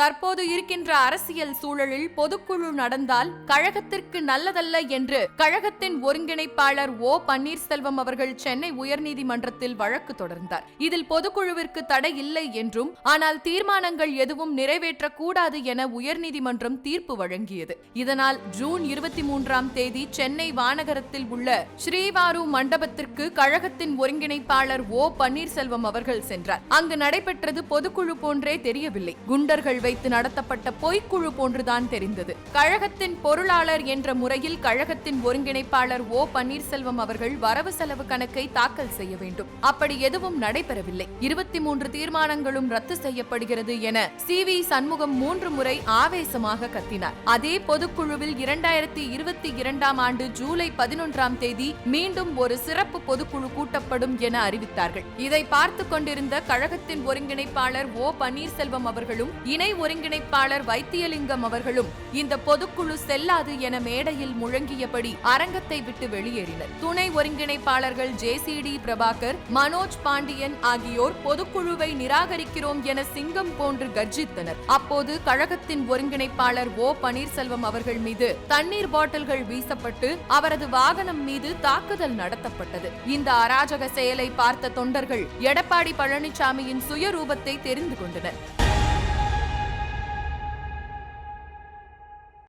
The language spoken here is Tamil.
தற்போது இருக்கின்ற அரசியல் சூழலில் பொதுக்குழு நடந்தால் கழகத்திற்கு நல்லதல்ல என்று கழகத்தின் ஒருங்கிணைப்பாளர் ஓ. பன்னீர்செல்வம் அவர்கள் சென்னை உயர்நீதிமன்றத்தில் வழக்கு தொடர்ந்தார். இதில் பொதுக்குழுவிற்கு தடை இல்லை என்றும் ஆனால் தீர்மானங்கள் எதுவும் நிறைவேற்றக்கூடாது என உயர்நீதிமன்றம் தீர்ப்பு வழங்கியது. இதனால் ஜூன் இருபத்தி மூன்றாம் தேதி சென்னை வானகரத்தில் உள்ள ஸ்ரீவாரு மண்டபத்திற்கு கழகத்தின் ஒருங்கிணைப்பாளர் ஓ. பன்னீர்செல்வம் அவர்கள் சென்றார். அங்கு நடைபெற்றது பொதுக்குழு போன்றே தெரியவில்லை. குண்டர்கள் வைத்து நடத்தப்பட்ட பொய்க்குழு போன்றுதான் தெரிந்தது. கழகத்தின் பொருளாளர் என்ற முறையில் கழகத்தின் ஒருங்கிணைப்பாளர் ஓ. பன்னீர்செல்வம் அவர்கள் வரவு செலவு கணக்கை தாக்கல் செய்ய வேண்டும். அப்படி எதுவும் நடைபெறவில்லை. இருபத்தி மூன்று தீர்மானங்களும் ரத்து செய்யப்படுகிறது என சி. வி. சண்முகம் மூன்று முறை ஆவேசமாக கத்தினார். அதே பொதுக்குழுவில் இரண்டாயிரத்தி இருபத்தி இரண்டாம் ஆண்டு ஜூலை பதினொன்றாம் தேதி மீண்டும் ஒரு சிறப்பு பொதுக்குழு கூட்டப்படும் என அறிவித்தார்கள். இதை பார்த்து கொண்டிருந்த கழகத்தின் ஒருங்கிணைப்பாளர் ஓ. பன்னீர்செல்வம் அவர்களும் இணை ஒருங்கிணைப்பாளர் வைத்தியலிங்கம் அவர்களும் இந்த பொதுக்குழு செல்லாது என மேடையில் முழங்கியபடி அரங்கத்தை விட்டு வெளியேறினர். துணை ஒருங்கிணைப்பாளர்கள் J C D Prabhakar Manoj Pandian ஆகியோர் பொதுக்குழுவை நிராகரிக்கிறோம் என சிங்கம் போன்று கர்ஜித்தனர். அப்போது கழகத்தின் ஒருங்கிணைப்பாளர் ஓ பன்னீர்செல்வம் அவர்கள் மீது தண்ணீர் பாட்டில்கள் வீசப்பட்டு அவரது வாகனம் மீது தாக்குதல் நடத்தப்பட்டது. இந்த அராஜக செயலை பார்த்த தொண்டர்கள் எடப்பாடி பழனிசாமியின் சுயரூபத்தை தெரிந்து கொண்டனர்.